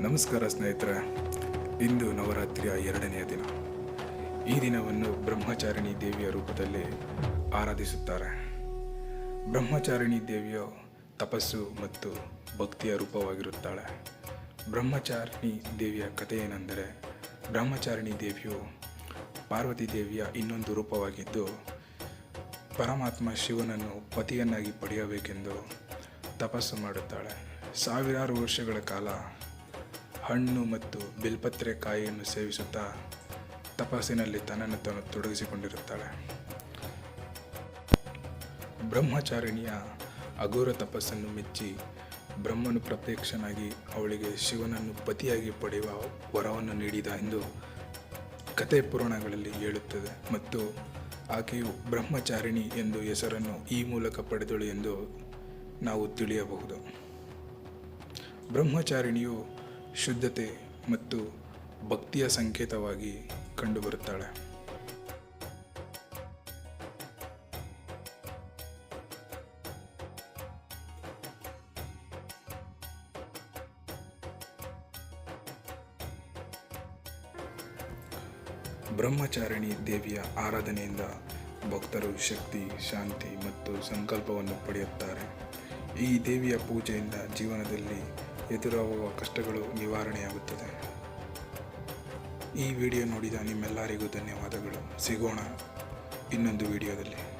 ನಮಸ್ಕಾರ ಸ್ನೇಹಿತರೆ. ಇಂದು ನವರಾತ್ರಿಯ ಎರಡನೆಯ ದಿನ. ಈ ದಿನವನ್ನು ಬ್ರಹ್ಮಚಾರಿಣಿ ದೇವಿಯ ರೂಪದಲ್ಲಿ ಆರಾಧಿಸುತ್ತಾರೆ. ಬ್ರಹ್ಮಚಾರಿಣಿ ದೇವಿಯು ತಪಸ್ಸು ಮತ್ತು ಭಕ್ತಿಯ ರೂಪವಾಗಿರುತ್ತಾಳೆ. ಬ್ರಹ್ಮಚಾರಿಣಿ ದೇವಿಯ ಕಥೆ ಏನೆಂದರೆ, ಬ್ರಹ್ಮಚಾರಿಣಿ ದೇವಿಯು ಪಾರ್ವತಿ ದೇವಿಯ ಇನ್ನೊಂದು ರೂಪವಾಗಿದ್ದು, ಪರಮಾತ್ಮ ಶಿವನನ್ನು ಪತಿಯನ್ನಾಗಿ ಪಡೆಯಬೇಕೆಂದು ತಪಸ್ಸು ಮಾಡುತ್ತಾಳೆ. ಸಾವಿರಾರು ವರ್ಷಗಳ ಕಾಲ ಹಣ್ಣು ಮತ್ತು ಬಿಲ್ಪತ್ರೆ ಕಾಯಿಯನ್ನು ಸೇವಿಸುತ್ತಾ ತಪಸ್ಸಿನಲ್ಲಿ ತನ್ನನ್ನು ತಾನು ತೊಡಗಿಸಿಕೊಂಡಿರುತ್ತಾಳೆ. ಬ್ರಹ್ಮಚಾರಿಣಿಯ ಅಘೋರ ತಪಸ್ಸನ್ನು ಮೆಚ್ಚಿ ಬ್ರಹ್ಮನು ಪ್ರತ್ಯಕ್ಷನಾಗಿ ಅವಳಿಗೆ ಶಿವನನ್ನು ಪತಿಯಾಗಿ ಪಡೆಯುವ ವರವನ್ನು ನೀಡಿದ ಎಂದು ಕತೆ ಪುರಾಣಗಳಲ್ಲಿ ಹೇಳುತ್ತದೆ ಮತ್ತು ಆಕೆಯು ಬ್ರಹ್ಮಚಾರಿಣಿ ಎಂದು ಹೆಸರನ್ನು ಈ ಮೂಲಕ ಪಡೆದಳು ಎಂದು ನಾವು ತಿಳಿಯಬಹುದು. ಬ್ರಹ್ಮಚಾರಿಣಿಯು ಶುದ್ಧತೆ ಮತ್ತು ಭಕ್ತಿಯ ಸಂಕೇತವಾಗಿ ಕಂಡುಬರುತ್ತಾಳೆ. ಬ್ರಹ್ಮಚಾರಿಣಿ ದೇವಿಯ ಆರಾಧನೆಯಿಂದ ಭಕ್ತರು ಶಕ್ತಿ, ಶಾಂತಿ ಮತ್ತು ಸಂಕಲ್ಪವನ್ನು ಪಡೆಯುತ್ತಾರೆ. ಈ ದೇವಿಯ ಪೂಜೆಯಿಂದ ಜೀವನದಲ್ಲಿ ಎದುರಾಗುವ ಕಷ್ಟಗಳು ನಿವಾರಣೆಯಾಗುತ್ತದೆ. ಈ ವಿಡಿಯೋ ನೋಡಿದ ನಿಮ್ಮೆಲ್ಲರಿಗೂ ಧನ್ಯವಾದಗಳು. ಸಿಗೋಣ ಇನ್ನೊಂದು ವಿಡಿಯೋದಲ್ಲಿ.